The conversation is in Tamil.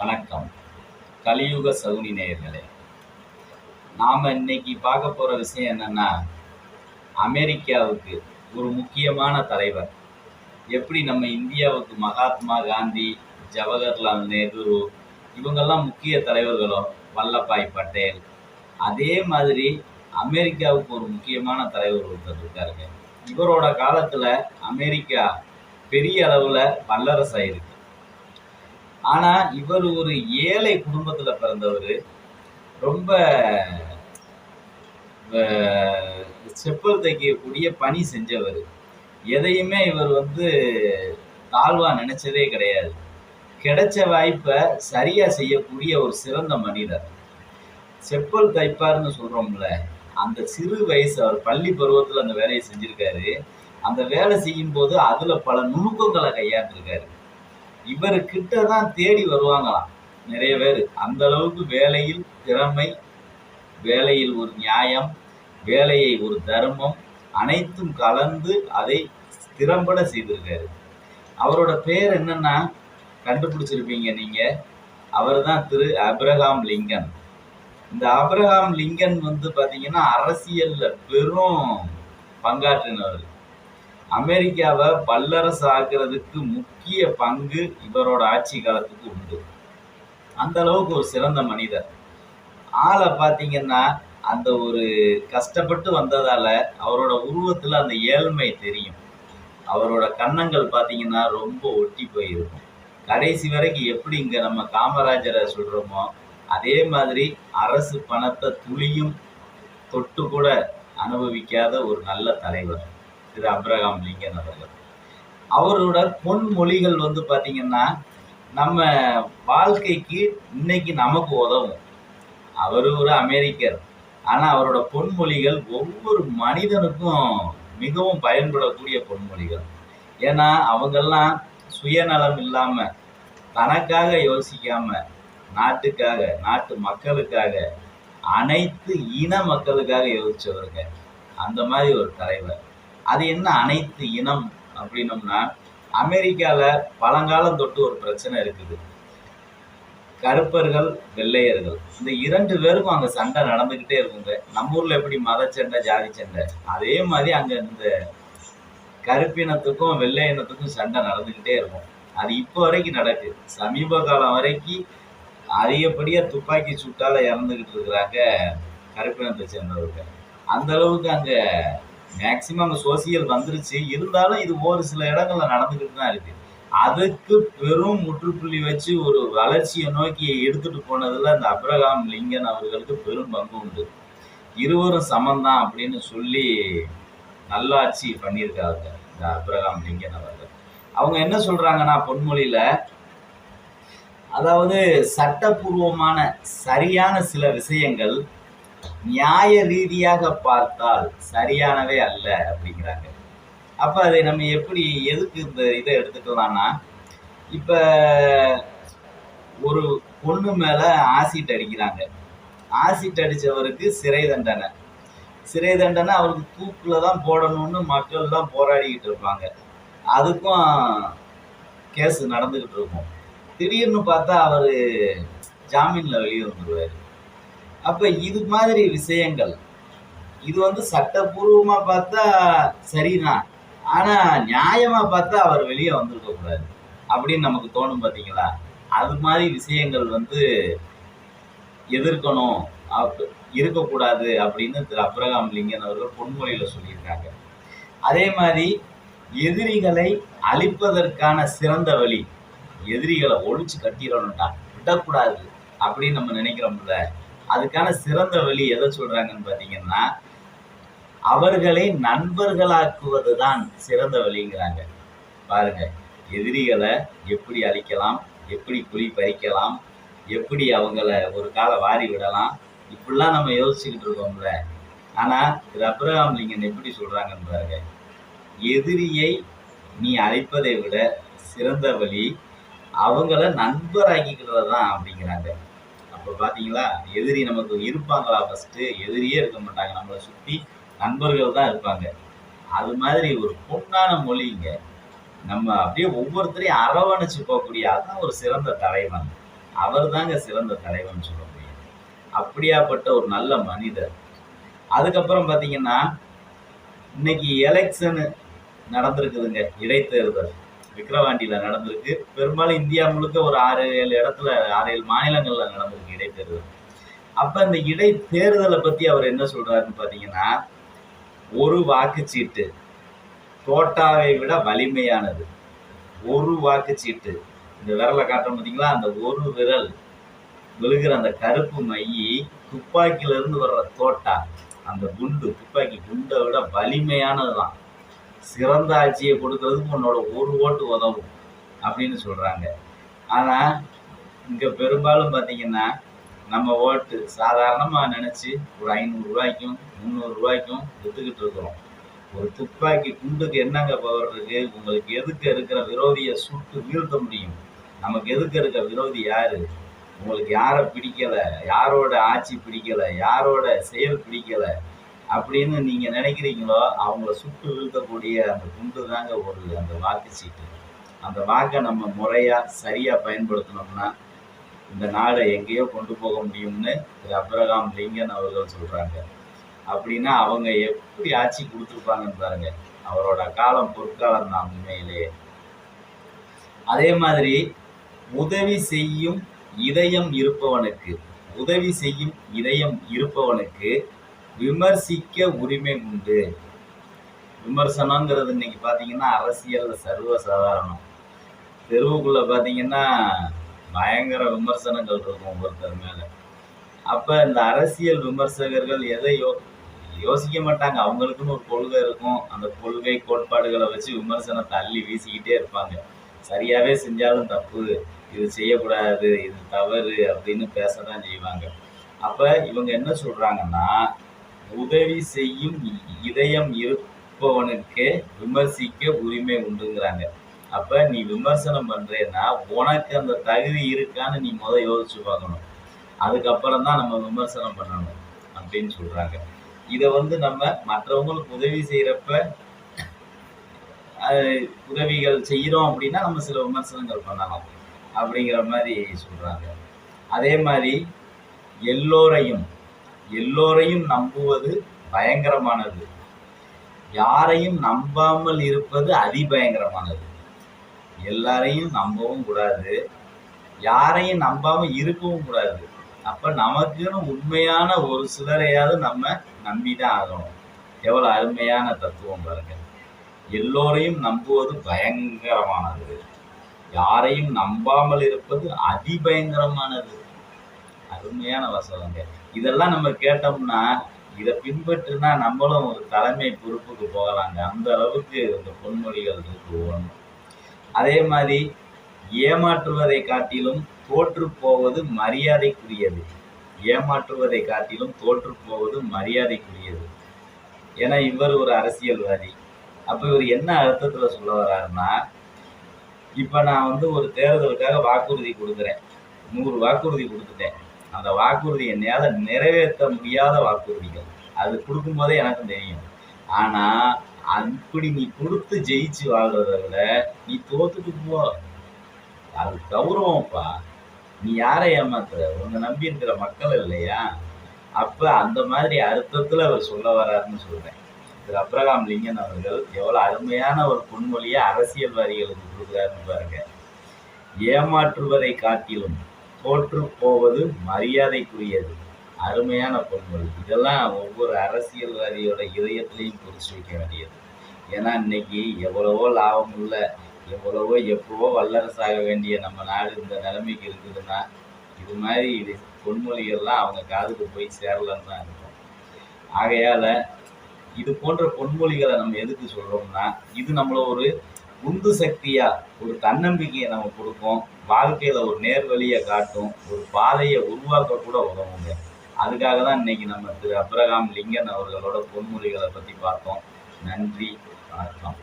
வணக்கம். கலியுக சகுனி நேயர்களே நாம் இன்னைக்கு பார்க்க போகிற விஷயம் என்னென்னா அமெரிக்காவுக்கு ஒரு முக்கியமான தலைவர். எப்படி நம்ம இந்தியாவுக்கு மகாத்மா காந்தி ஜவஹர்லால் நேரு இவங்கெல்லாம் முக்கிய தலைவர்களோ வல்லபாய் பட்டேல் அதே மாதிரி அமெரிக்காவுக்கு ஒரு முக்கியமான தலைவர் ஒருத்தர் இருக்காருங்க. இவரோட காலத்தில் அமெரிக்கா பெரிய அளவில் வல்லரசாயிருக்கு. ஆனா இவர் ஒரு ஏழை குடும்பத்துல பிறந்தவர். ரொம்ப செப்பல் தைக்கக்கூடிய பணி செஞ்சவர். எதையுமே இவர் வந்து தாழ்வா நினைச்சதே கிடையாது. கிடைச்ச வாய்ப்பை சரியா செய்யக்கூடிய ஒரு சிறந்த மனிதர். செப்பல் தைப்பார்னு சொல்றோம்ல அந்த சிறு வயசு அவர் பள்ளி பருவத்துல அந்த வேலையை செஞ்சிருக்காரு. அந்த வேலை செய்யும் போது அதுல பல நுணுக்கங்களை கையாண்டிருக்காரு. இவர் கிட்ட தான் தேடி வருவாங்களாம் நிறைய பேர். அந்த அளவுக்கு வேலையில் திறமை வேலையில் ஒரு நியாயம் வேலையை ஒரு தர்மம் அனைத்தும் கலந்து அதை திறம்பட செய்திருக்காரு. அவரோட பேர் என்னன்னா கண்டுபிடிச்சிருப்பீங்க நீங்க. அவர் தான் திரு அப்ரஹாம் லிங்கன். இந்த அப்ரஹாம் லிங்கன் வந்து பார்த்தீங்கன்னா அரசியலில் பெரும் பங்காற்றினவர். அமெரிக்காவை பல்லரசு ஆக்குறதுக்கு முக்கிய பங்கு இவரோட ஆட்சி காலத்துக்கு உண்டு. அந்த அளவுக்கு ஒரு சிறந்த மனிதர். ஆளை பார்த்தீங்கன்னா அந்த ஒரு கஷ்டப்பட்டு வந்ததால் அவரோட உருவத்தில் அந்த ஏழ்மை தெரியும். அவரோட கன்னங்கள் பார்த்தீங்கன்னா ரொம்ப ஒட்டி போயிருக்கும். கடைசி வரைக்கும் எப்படி இங்கே நம்ம காமராஜரை சொல்கிறோமோ அதே மாதிரி அரசு பணத்தை துளியும் தொட்டு கூட அனுபவிக்காத ஒரு நல்ல தலைவர். திரு அப்ரஹாம் லிங்கன் அவர்கள் அவரோட பொன்மொழிகள் வந்து பார்த்திங்கன்னா நம்ம வாழ்க்கைக்கு இன்னைக்கு நமக்கு உதவும். அவர் ஒரு அமெரிக்கர். ஆனால் அவரோட பொன்மொழிகள் ஒவ்வொரு மனிதனுக்கும் மிகவும் பயன்படக்கூடிய பொன்மொழிகள். ஏன்னா அவங்கெல்லாம் சுயநலம் இல்லாமல் தனக்காக யோசிக்காமல் நாட்டுக்காக நாட்டு மக்களுக்காக அனைத்து இன மக்களுக்காக யோசிச்சவருங்க. அந்த மாதிரி ஒரு தலைவர். அது என்ன அனைத்து இனம் அப்படின்னோம்னா அமெரிக்காவில் பழங்காலம் தொட்டு ஒரு பிரச்சனை இருக்குது. கருப்பர்கள் வெள்ளையர்கள். இந்த இரண்டு பேருக்கும் அங்கே சண்டை நடந்துக்கிட்டே இருக்குங்க. நம்ம ஊரில் எப்படி மத சண்டை ஜாதி சண்டை? அதே மாதிரி அங்கே இந்த கருப்பினத்துக்கும் வெள்ளை இனத்துக்கும் சண்டை நடந்துக்கிட்டே இருக்கும். அது இப்போ வரைக்கும் நடக்கு. சமீப காலம் வரைக்கும் அதிகப்படியாக துப்பாக்கி சூட்டால் இறந்துக்கிட்டு இருக்கிறாங்க கருப்பினத்தை சேர்ந்தவங்க அந்த அளவுக்கு அங்கே மேக்சிமம் அங்கே சோசியல் வந்துருச்சு. இருந்தாலும் இது ஒரு சில இடங்கள்ல நடந்துக்கிட்டு தான் இருக்கு. அதுக்கு பெரும் முற்றுப்புள்ளி வச்சு ஒரு வளர்ச்சியை நோக்கி எடுத்துட்டு போனதுல அந்த அப்ரகாம் லிங்கன் அவர்களுக்கு பெரும் பங்கு உண்டு. இருவரும் சமந்தான் அப்படின்னு சொல்லி நல்லாட்சி பண்ணியிருக்காங்க இந்த அப்ரகாம் லிங்கன் அவர்கள். அவங்க என்ன சொல்றாங்கன்னா பொன்மொழியில? அதாவது சட்டபூர்வமான சரியான சில விஷயங்கள் நியாய ரீதியாக பார்த்தால் சரியானவே அல்ல அப்படிங்கிறாங்க. அப்ப அதை நம்ம எப்படி எதுக்கு இந்த இதை எடுத்துக்கலாம்னா இப்ப ஒரு பொண்ணு மேல ஆசிட் அடிக்கிறாங்க. ஆசிட் அடிச்சவருக்கு சிறை தண்டனை. சிறை தண்டனை அவருக்கு தூக்கில் தான் போடணும்னு மக்கள் தான் போராடிக்கிட்டு இருப்பாங்க. அதுக்கும் கேஸ் நடந்துகிட்டு இருக்கும். திடீர்னு பார்த்தா அவரு ஜாமீன்ல வெளியே வந்துடுவார் அப்போ இது மாதிரி விஷயங்கள். இது வந்து சட்டப்பூர்வமாக பார்த்தா சரிதான். ஆனால் நியாயமாக பார்த்தா அவர் வெளியே வந்திருக்க கூடாது. அப்படின்னு நமக்கு தோணும் பார்த்தீங்களா அது மாதிரி விஷயங்கள் வந்து எதிர்க்கணும். அப் இருக்கக்கூடாது அப்படின்னு திரு அப்ரகாம் லிங்கன் அவர்கள் பொன்மொழியில் சொல்லியிருக்காங்க. அதே மாதிரி எதிரிகளை அழிப்பதற்கான சிறந்த வழி எதிரிகளை ஒழிச்சு கட்டிடணும்டா. விடக்கூடாது அப்படின்னு நம்ம நினைக்கிறோம்ல. அதுக்கான சிறந்த வழி எதை சொல்றாங்கன்னு பாத்தீங்கன்னா அவர்களை நண்பர்களாக்குவது தான் சிறந்த வழிங்கிறாங்க. பாருங்க எதிரிகளை எப்படி அழிக்கலாம் எப்படி குழி பறிக்கலாம் எப்படி அவங்கள ஒரு காலை வாரி விடலாம் இப்படிலாம் நம்ம யோசிச்சுக்கிட்டு இருக்கோம்ல. ஆனால் இது அப்ரஹாம் லிங்கன் எப்படி சொல்கிறாங்கன்னு பாருங்க எதிரியை நீ அழைப்பதை விட சிறந்த வழி அவங்கள நண்பராக்கிக்கிறது தான் அப்படிங்கிறாங்க. அப்போ பார்த்தீங்களா எதிரி நமக்கு இருப்பாங்களா ஃபஸ்ட்டு எதிரியே இருக்க மாட்டாங்க. நம்மளை சுற்றி நண்பர்கள் தான் இருப்பாங்க. அது மாதிரி ஒரு பொண்ணான மொழிங்க. நம்ம அப்படியே ஒவ்வொருத்தரையும் அரவணைச்சு போகக்கூடிய அதுதான் ஒரு சிறந்த தலைவன். அவர் தாங்க சிறந்த தலைவன் சொல்ல முடியும். அப்படியாப்பட்ட ஒரு நல்ல மனிதர். அதுக்கப்புறம் பார்த்தீங்கன்னா இன்னைக்கு எலெக்ஷனு நடந்திருக்குதுங்க. இடைத்தேர்தல். விக்கிரவாண்டியில் நடந்திருக்கு. பெரும்பாலும் இந்தியா முழுக்க ஒரு ஆறு ஏழு இடத்துல ஆறு ஏழு மாநிலங்களில் நடந்திருக்கு இடைத்தேர்தல். அப்போ இந்த இடைத்தேர்தலை பற்றி அவர் என்ன சொல்கிறாருன்னு பார்த்தீங்கன்னா ஒரு வாக்குச்சீட்டு தோட்டாவை விட வலிமையானது. ஒரு வாக்குச்சீட்டு. இந்த விரலை காட்டுறோம் பார்த்தீங்களா அந்த ஒரு விரல் விழுகிற அந்த கருப்பு மையி துப்பாக்கியிலிருந்து வர்ற தோட்டா அந்த குண்டு துப்பாக்கி குண்டை விட வலிமையானது தான் சிறந்த ஆட்சியை கொடுக்கறதுக்கு உன்னோட ஒரு ஓட்டு உதவும் அப்படின்னு சொல்கிறாங்க ஆனால் இங்கே பெரும்பாலும் பார்த்தீங்கன்னா நம்ம ஓட்டு சாதாரணமாக நினச்சி ஒரு ஐநூறுரூவாய்க்கும் முந்நூறுரூவாய்க்கும் விற்றுக்கிட்டு இருக்கிறோம். ஒரு துப்பாக்கி குண்டுக்கு என்னங்க பவர் இருக்கு? உங்களுக்கு எதுக்கு இருக்கிற விரோதியை சுட்டு வீழ்த்த முடியும்? நமக்கு எதுக்கு இருக்க விரோதி யாரு? உங்களுக்கு யாரை பிடிக்கலை? யாரோட ஆட்சி பிடிக்கல? யாரோட செயல் பிடிக்கலை? அப்படின்னு நீங்க நினைக்கிறீங்களோ அவங்கள சுட்டு வீழ்த்தக்கூடிய அந்த குண்டு தாங்க ஒரு அந்த வாக்கு சீட்டு. அந்த வாக்கை நம்ம முறையா சரியா பயன்படுத்தினோம்னா இந்த நாடை எங்கேயோ கொண்டு போக முடியும்னு திரு அப்ரகாம் லிங்கன் அவர்கள் சொல்றாங்க. அப்படின்னா அவங்க எப்படி ஆட்சி கொடுத்துருப்பாங்கன்னு பாருங்க. அவரோட காலம் பொற்காலம் தான் உண்மையிலேயே. அதே மாதிரி உதவி செய்யும் இதயம் இருப்பவனுக்கு உதவி செய்யும் இதயம் இருப்பவனுக்கு விமர்சிக்க உரிமை உண்டு. விமர்சனங்கிறது இன்னைக்கு பார்த்தீங்கன்னா அரசியலில் சர்வ சாதாரணம் பார்த்தீங்கன்னா பயங்கர விமர்சனங்கள் இருக்கும் ஒவ்வொருத்தர் மேலே. அப்போ இந்த அரசியல் விமர்சகர்கள் எதை யோ யோசிக்க மாட்டாங்க. அவங்களுக்குன்னு ஒரு கொள்கை இருக்கும். அந்த கொள்கை கோட்பாடுகளை வச்சு விமர்சனத்தை அள்ளி வீசிக்கிட்டே இருப்பாங்க. சரியாகவே செஞ்சாலும் தப்பு. இது செய்யக்கூடாது. இது தவறு அப்படின்னு பேச தான் செய்வாங்க. அப்போ இவங்க என்ன சொல்கிறாங்கன்னா உதவி செய்யும் இதயம் இருப்பவனுக்கே விமர்சிக்க உரிமை உண்டுங்கிறாங்க. அப்ப நீ விமர்சனம் பண்றேன்னா உனக்கு அந்த தகுதி இருக்கான்னு நீ முதல் யோசிச்சு பார்க்கணும். அதுக்கப்புறம் தான் நம்ம விமர்சனம் பண்ணணும் அப்படின்னு சொல்றாங்க. இதை வந்து நம்ம மற்றவங்களுக்கு உதவி செய்யறப்ப உதவிகள் செய்கிறோம் அப்படின்னா நம்ம சில விமர்சனங்கள் பண்ணலாம் அப்படிங்கிற மாதிரி சொல்றாங்க. அதே மாதிரி எல்லோரையும் எல்லோரையும் நம்புவது பயங்கரமானது. யாரையும் நம்பாமல் இருப்பது அதிபயங்கரமானது. எல்லாரையும் நம்பவும் கூடாது. யாரையும் நம்பாம இருக்கவும் கூடாது. அப்ப நமக்குன்னு உண்மையான ஒரு சிலரையாவது நம்ம நம்பிதான் ஆகணும். எவ்வளவு அருமையான தத்துவம் பாருங்க. எல்லோரையும் நம்புவது பயங்கரமானது. யாரையும் நம்பாமல் இருப்பது அதிபயங்கரமானது. அருமையான வசனங்க. இதெல்லாம் நம்ம கேட்டோம்னா இதை பின்பற்றினா நம்மளும் ஒரு தலைமை பொறுப்புக்கு போகலாங்க. அந்த அளவுக்கு இந்த பொன்மொழிகள் இருக்கு ஒன்று அதே மாதிரி ஏமாற்றுவதை காட்டிலும் தோற்று போவது மரியாதைக்குரியது. ஏமாற்றுவதை காட்டிலும் தோற்று போவது மரியாதைக்குரியது. ஏன்னா இவர் ஒரு அரசியல்வாதி. அப்போ இவர் என்ன அர்த்தத்தில் சொல்ல வர்றாருன்னா இப்போ நான் வந்து ஒரு தேர்தலுக்காக வாக்குறுதி கொடுக்குறேன். நூறு வாக்குறுதி கொடுத்துட்டேன். அந்த வாக்குறுதி என்னையால் நிறைவேற்ற முடியாத வாக்குறுதிகள். அது கொடுக்கும்போதே எனக்கு தெரியும். ஆனால் அப்படி நீ கொடுத்து ஜெயிச்சு வாழ்றத விட நீ தோத்துட்டு போ. அது கௌரவம்ப்பா. நீ யாரை ஏமாத்துற? உன்னை நம்பி இருக்கிற மக்கள் இல்லையா? அப்போ அந்த மாதிரி அர்த்தத்தில் அவர் சொல்ல வர்றாருன்னு சொல்கிறேன் திரு. அப்ரகாம் லிங்கன் அவர்கள் எவ்வளோ அருமையான ஒரு பொன்மொழியை அரசியல்வாதிகளுக்கு கொடுக்குறாருன்னு பாருங்க. ஏமாற்றுவதை காட்டிலும் தோற்று போவது மரியாதைக்குரியது. அருமையான பொன்மொழி இதெல்லாம் ஒவ்வொரு அரசியல்வாதியோட இதயத்திலையும் குறிச்சு வைக்க வேண்டியது. ஏன்னா இன்னைக்கு எவ்வளவோ லாபம் உள்ள எவ்வளவோ எப்பவோ வல்லரசாக வேண்டிய நம்ம நாடு இந்த நிலைமைக்கு இருக்குதுன்னா இது மாதிரி இது பொன்மொழிகள்லாம் அவங்க காதுக்கு போய் சேரலன்னு தான் இருக்கும் ஆகையால் இது போன்ற பொன்மொழிகளை நம்ம எதுக்கு சொல்கிறோம்னா இது நம்மளை ஒரு உந்து சக்தியா ஒரு தன்னம்பிக்கையை நம்ம கொடுக்கும் வாழ்க்கையில ஒரு நேர்வழியை காட்டும். ஒரு பாதையை உருவாக்க கூட உதவுங்க. அதுக்காக தான் இன்னைக்கு நம்ம திரு அப்ரகாம் லிங்கன் அவர்களோட பொன்மொழிகளை பத்தி பார்த்தோம். நன்றி வணக்கம்.